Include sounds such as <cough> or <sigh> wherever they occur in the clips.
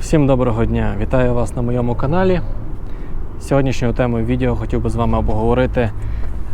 Всім доброго дня! Вітаю вас на моєму каналі. Сьогоднішньою темою відео хотів би з вами обговорити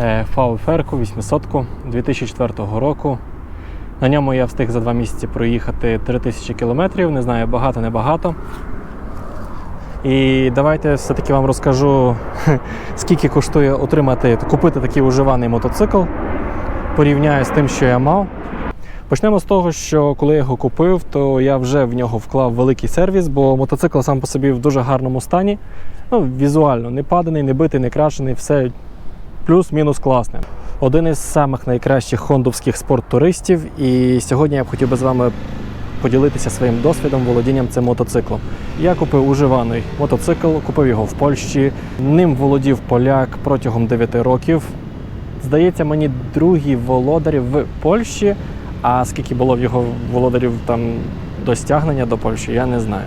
е, VFR 800 2004 року. На ньому я встиг за два місяці проїхати 3000 км, не знаю, багато не багато. І давайте все-таки вам розкажу, <laughs> скільки коштує отримати, купити такий уживаний мотоцикл. Порівняю з тим, що я мав. Почнемо з того, що коли я його купив, то я вже в нього вклав великий сервіс, бо мотоцикл сам по собі в дуже гарному стані. Ну, візуально, не паданий, не битий, не крашений, все плюс-мінус класне. Один із самих найкращих хондовських спорттуристів. І сьогодні я б хотів би з вами поділитися своїм досвідом володінням цим мотоциклом. Я купив уживаний мотоцикл, купив його в Польщі. Ним володів поляк протягом 9 років. Здається, мені другий володар в Польщі. А скільки було в його володарів там до стягнення до Польщі, я не знаю.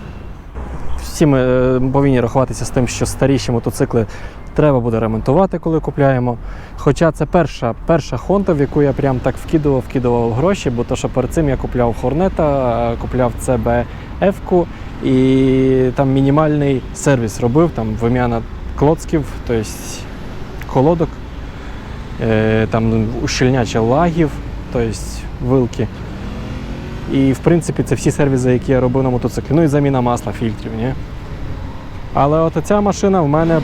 Всі ми е, повинні рахуватися з тим, що старіші мотоцикли треба буде ремонтувати, коли купляємо. Хоча це перша перша Honda, в яку я прям так вкидував, вкидував гроші, бо то, що перед цим я купляв Хорнета, купляв CBF і там мінімальний сервіс робив, там вим'яна клоцків, тобто колодок, е, там ущільняча лагів, тобто вилки. І в принципі це всі сервіси, які я робив на мотоциклі. Ну і заміна масла, фільтрів. Ні? Але от ця машина в мене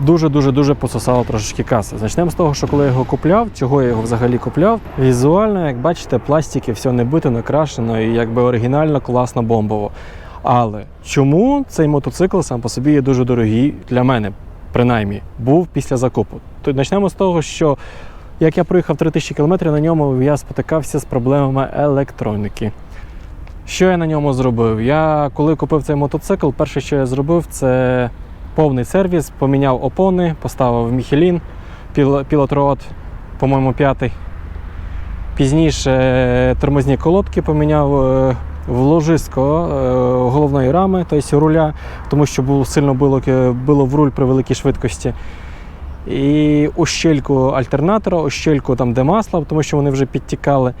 дуже-дуже дуже пососала трошечки каси. Почнемо з того, що коли я його купляв, чого я його взагалі купляв, візуально, як бачите, пластики, все не бито, не крашено і якби оригінально, класно, бомбово. Але чому цей мотоцикл сам по собі є дуже дорогий для мене, принаймні, був після закупу? Почнемо з того, що як я проїхав 3000 км, на ньому я спотикався з проблемами електроніки. Що я на ньому зробив? Я коли купив цей мотоцикл, перше, що я зробив, це повний сервіс, поміняв опони, поставив Міхелін, Road, по-моєму, п'ятий. Пізніше е, тормозні колодки поміняв е, вложиско е, головної рами, тобто руля, тому що було, сильно було, було в руль при великій швидкості. І ощельку альтернатора, ощельку там, де масло, тому що вони вже підтікали.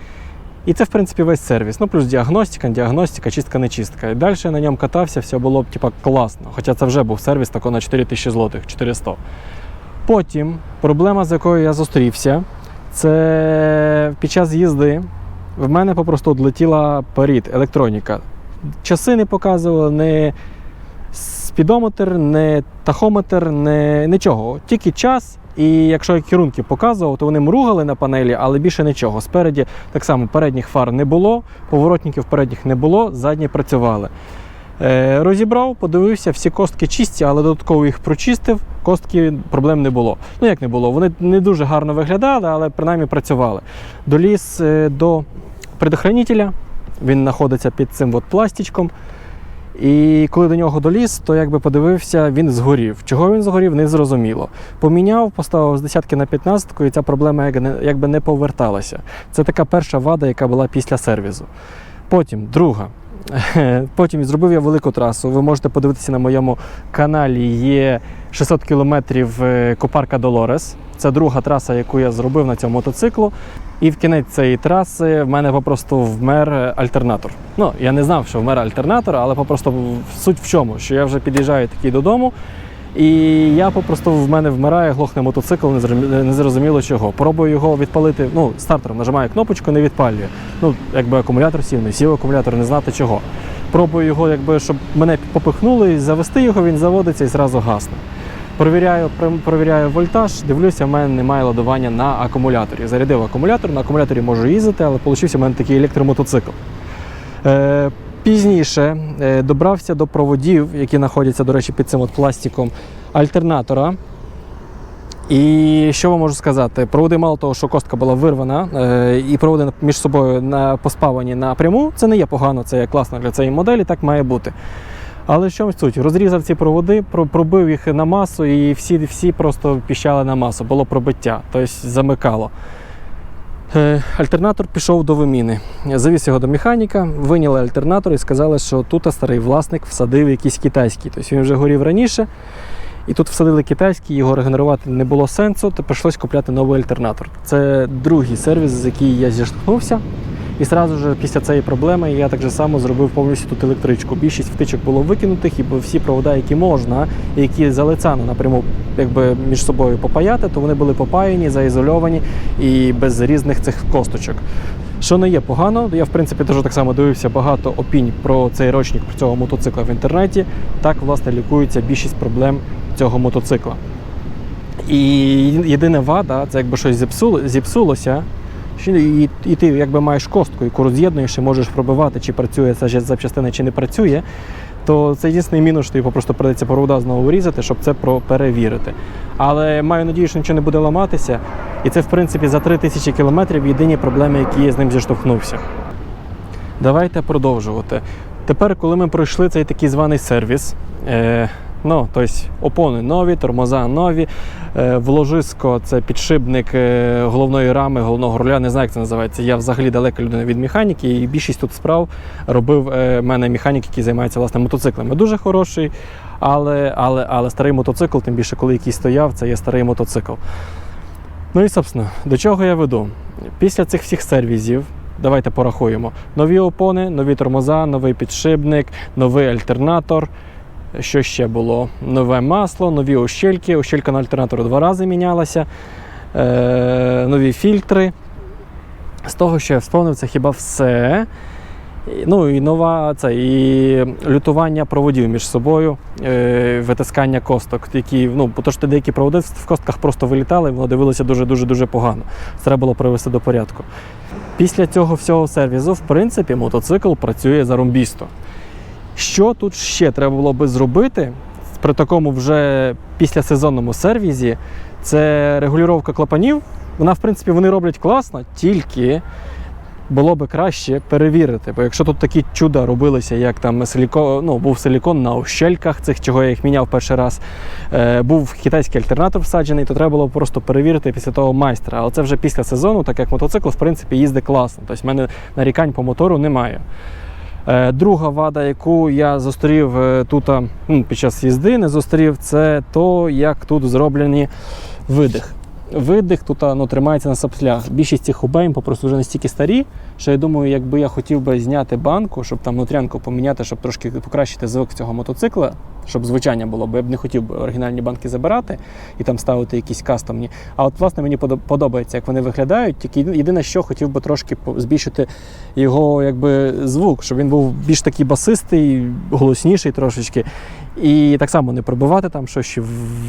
І це, в принципі, весь сервіс. Ну, плюс діагностика, діагностика, чистка, не чистка. І далі я на ньому катався, все було б типа, класно. Хоча це вже був сервіс тако на 4 тисячі злотих, 400. Потім проблема, з якою я зустрівся, це під час їзди в мене попросту відлетіла перед електроніка. Часи не показували, не спідометр, не тахометр, не нічого. Тільки час. І якщо я керунки показував, то вони мругали на панелі, але більше нічого. Спереді так само передніх фар не було, поворотників передніх не було, задні працювали. Е, розібрав, подивився, всі костки чисті, але додатково їх прочистив, костки проблем не було. Ну як не було, вони не дуже гарно виглядали, але принаймні працювали. Доліз е, до предохранителя, він знаходиться під цим от пластичком. І коли до нього доліз, то якби подивився, він згорів. Чого він згорів, не зрозуміло. Поміняв, поставив з десятки на 15, і ця проблема якби не поверталася. Це така перша вада, яка була після сервізу. Потім друга. <laughs> Потім зробив я велику трасу. Ви можете подивитися на моєму каналі. Є 600 кілометрів Копарка Долорес. Це друга траса, яку я зробив на цьому мотоциклу. І в кінець цієї траси в мене попросту вмер альтернатор. Ну, я не знав, що вмер альтернатор, але попросту суть в чому, що я вже під'їжджаю такий додому. І я попросту в мене вмирає, глохне мотоцикл, не зрозуміло чого. Пробую його відпалити. Ну, стартером нажимаю кнопочку, не відпалює. Ну, якби акумулятор сів, не сів акумулятор, не знати чого. Пробую його, якби, щоб мене попихнули, завести його, він заводиться і зразу гасне. Провіряю, провіряю вольтаж, дивлюся, в мене немає ладування на акумуляторі. Зарядив акумулятор, на акумуляторі можу їздити, але вийшов у мене такий електромотоцикл. Е, Пізніше е, добрався до проводів, які знаходяться, до речі, під цим от пластиком альтернатора. І що вам можу сказати? Проводи, мало того, що костка була вирвана, е, і проводи між собою на, поспавані напряму, це не є погано, це є класно для цієї моделі, так має бути. Але що суть? Розрізав ці проводи, пробив їх на масу, і всі всі просто піщали на масу, було пробиття, тобто замикало. Е, альтернатор пішов до виміни. Завіз його до механіка, виняли альтернатор і сказали, що тут старий власник всадив якийсь китайський. Тобто він вже горів раніше. І тут всадили китайський, його регенерувати не було сенсу, то прийшлось купляти новий альтернатор. Це другий сервіс, з який я зіштовхнувся. І одразу ж після цієї проблеми я так же само зробив повністю тут електричку. Більшість втичок було викинутих, і всі провода, які можна, які залицяно напряму якби між собою попаяти, то вони були попаяні, заізольовані і без різних цих косточок. Що не є погано, я в принципі теж так само дивився багато опінь про цей рочник про цього мотоцикла в інтернеті. Так, власне, лікується більшість проблем цього мотоцикла. І єдина вада, це якби щось зіпсуло, зіпсулося, і, і ти якби маєш костку, яку роз'єднуєш і можеш пробивати, чи працює ця запчастина, чи не працює, то це єдиний мінус, що тобі просто придеться провода знову врізати, щоб це перевірити. Але маю надію, що нічого не буде ламатися. І це, в принципі, за 3000 кілометрів єдині проблеми, які я з ним зіштовхнувся. Давайте продовжувати. Тепер, коли ми пройшли цей такий званий сервіс, е, ну, тобто опони нові, тормоза нові, е, вложиско це підшипник е, головної рами, головного руля, не знаю, як це називається. Я взагалі далека людина від механіки, і більшість тут справ робив е, мене механік, який займається власне мотоциклами. Дуже хороший, але, але, але старий мотоцикл, тим більше, коли якийсь стояв, це є старий мотоцикл. Ну і, собственно, до чого я веду? Після цих всіх сервізів, давайте порахуємо: нові опони, нові тормоза, новий підшипник, новий альтернатор. Що ще було? Нове масло, нові ощельки. Ощелька на альтернатору два рази мінялася, е, нові фільтри. З того, що я вспомнив, це хіба все. Ну і нова це і лютування проводів між собою, е, витискання косток, які ну, бо то що деякі проводи в костках просто вилітали, воно дивилося дуже дуже погано. Треба було привести до порядку. Після цього всього сервізу, в принципі, мотоцикл працює зарумбісто. Що тут ще треба було би зробити при такому вже післясезонному сервізі? Це регулювання клапанів. Вона, в принципі, вони роблять класно, тільки було би краще перевірити. Бо якщо тут такі чуда робилися, як там силікон, ну, був силікон на ощельках, цих чого я їх міняв перший раз, е, був китайський альтернатор всаджений, то треба було просто перевірити після того майстра. Але це вже після сезону, так як мотоцикл, в принципі, їздить класно. Тобто в мене нарікань по мотору немає. Е, Друга вада, яку я зустрів е, тут ну, під час їзди, не зустрів, це то, як тут зроблені видих. Видих тут ну, тримається на саплях. Більшість цих обейм попросту вже настільки старі, що я думаю, якби я хотів би зняти банку, щоб там внутрянку поміняти, щоб трошки покращити звук цього мотоцикла, щоб звучання було, бо я б не хотів оригінальні банки забирати і там ставити якісь кастомні. А от власне мені подобається, як вони виглядають. Тільки єдине, що хотів би трошки збільшити його якби звук, щоб він був більш такий басистий, голосніший трошечки. І так само не пробивати там щось,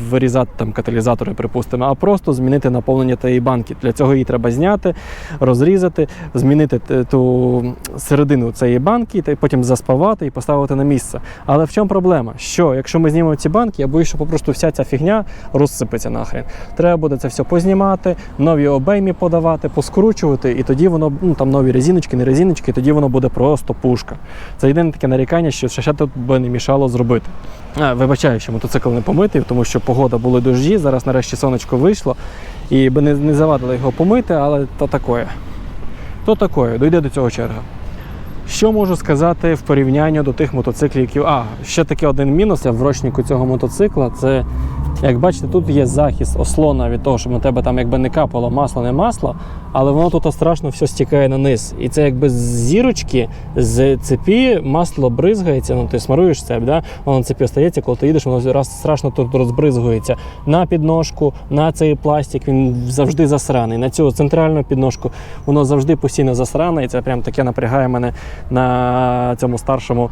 вирізати там каталізатори, припустимо, а просто змінити наповнення тієї банки. Для цього її треба зняти, розрізати, змінити ту середину цієї банки, потім заспавати і поставити на місце. Але в чому проблема? Що якщо ми знімемо ці банки, я боюсь, що попросту вся ця фігня розсипеться нахрен. Треба буде це все познімати, нові обеймі подавати, поскручувати, і тоді воно ну там нові резиночки, не резиночки, і тоді воно буде просто пушка. Це єдине таке нарікання, що ще тут би не мішало зробити. А, вибачаю, що мотоцикл не помитий, тому що погода були дожді. Зараз нарешті сонечко вийшло, і би не, не завадило його помити, але то такое. То такое, дойде до цього черга. Що можу сказати в порівнянні до тих мотоциклів, які. А, ще таке один мінус в рочнику цього мотоцикла. Це, як бачите, тут є захист ослона від того, щоб на тебе там якби не капало масло, не масло, але воно тут страшно все стікає на низ. І це якби з зірочки, з цепі масло бризгається, ну ти смаруєш цеп, да? воно на цепі остається, коли ти їдеш, воно раз страшно тут розбризгується. На підножку, на цей пластик, він завжди засраний. На цю центральну підножку воно завжди постійно засране, і це прям таке напрягає мене на цьому старшому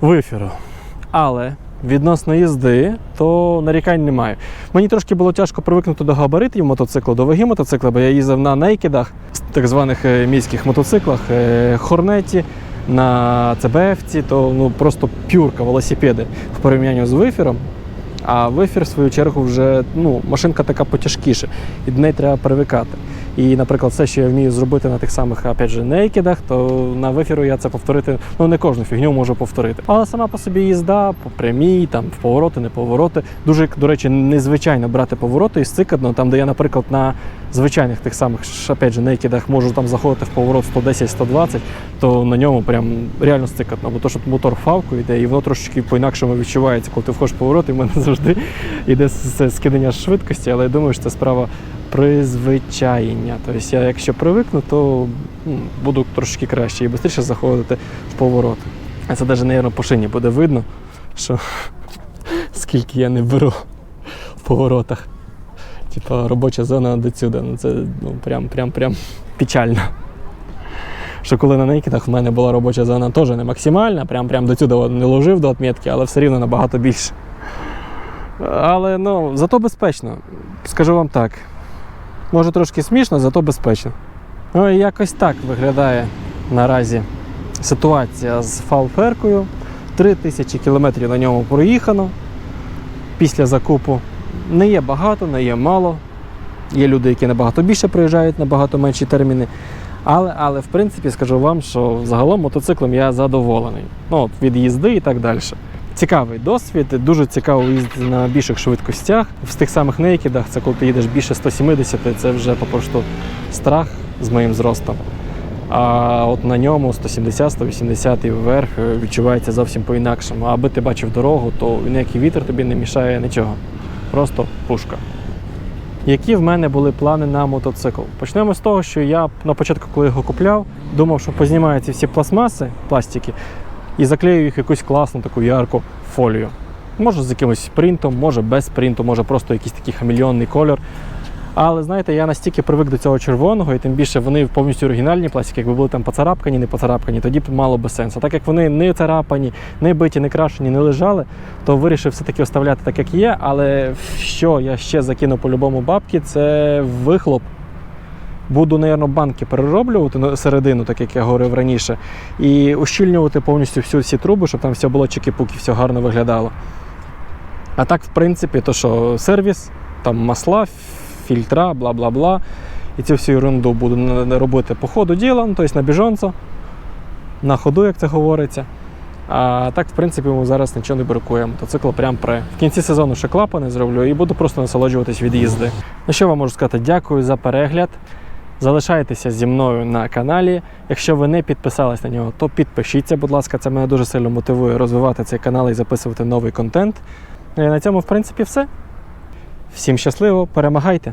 вифіру. Але відносно їзди, то нарікань немає. Мені трошки було тяжко привикнути до габаритів мотоциклу, до ваги мотоцикла, бо я їздив на нейкідах, так званих е, міських мотоциклах, е, хорнеті. На ЦБФ, то ну просто пюрка велосипеди в порівнянні з вифіром. А вифір, в свою чергу, вже ну, машинка така потяжкіше, і до неї треба привикати. І, наприклад, все, що я вмію зробити на тих самих опять же, нейкідах, то на вифіру я це повторити, ну не кожну фігню можу повторити. Але сама по собі їзда, по прямій, там в повороти, не повороти. Дуже, до речі, незвичайно брати повороти із цикадно, там, де я, наприклад, на звичайних тих самих опять же, нейкідах можу там заходити в поворот 110-120, то на ньому прям реально стикатно. Бо то, що мотор фавку йде, і воно трошечки по-інакшому відчувається, коли ти входиш в поворот, і в мене <laughs> завжди йде скидання швидкості, але я думаю, що це справа призвичаєння. Тобто я якщо привикну, то буду трошки краще і швидше заходити в повороти. А це навіть, мабуть, по шині буде видно, що <laughs> скільки я не беру в поворотах. Типа робоча зона до сюди. Ну це ну, прям, прям, прям печально. Що коли на нейкідах в мене була робоча зона теж не максимальна, прям, прям до сюди не ложив до отметки, але все рівно набагато більше. Але ну, зато безпечно. Скажу вам так. Може трошки смішно, зато безпечно. Ну і якось так виглядає наразі ситуація з фалферкою. Три тисячі кілометрів на ньому проїхано після закупу. Не є багато, не є мало. Є люди, які набагато більше приїжджають, набагато менші терміни. Але, але в принципі скажу вам, що загалом мотоциклом я задоволений. Ну, от, від їзди і так далі. Цікавий досвід, дуже цікаво їздити на більших швидкостях. В тих самих нейкідах, це коли ти їдеш більше 170, це вже попросту страх з моїм зростом. А от на ньому 170-180 і вверх е, відчувається зовсім по-інакшому. Аби ти бачив дорогу, то ніякий вітер тобі не мішає нічого. Просто пушка. Які в мене були плани на мотоцикл? Почнемо з того, що я на початку, коли його купляв, думав, що познімаю ці всі пластмаси, пластики, і заклею їх якусь класну таку ярку фолію. Може з якимось принтом, може без принту, може просто якийсь такий хамільйонний кольор. Але знаєте, я настільки привик до цього червоного, і тим більше вони повністю оригінальні пластики, якби були там поцарапкані, не поцарапкані, тоді б мало би сенсу. Так як вони не царапані, не биті, не крашені, не лежали, то вирішив все-таки оставляти так, як є. Але що я ще закину по-любому бабки, це вихлоп. Буду, напевно, банки перероблювати на середину, так як я говорив раніше, і ущільнювати повністю всю всі труби, щоб там все було чики-пуки, все гарно виглядало. А так, в принципі, то що сервіс, там масла, фільтра, бла-бла-бла. І цю всю ерунду буду робити по ходу діла, ну, тобто на біжонцо, на ходу, як це говориться. А так, в принципі, йому зараз нічого не бракує. Мотоцикл прям при. В кінці сезону ще клапани зроблю і буду просто насолоджуватись від їзди. Ну що вам можу сказати? Дякую за перегляд. Залишайтеся зі мною на каналі. Якщо ви не підписались на нього, то підпишіться, будь ласка, це мене дуже сильно мотивує розвивати цей канал і записувати новий контент. І на цьому, в принципі, все. Всім щасливо, перемагайте!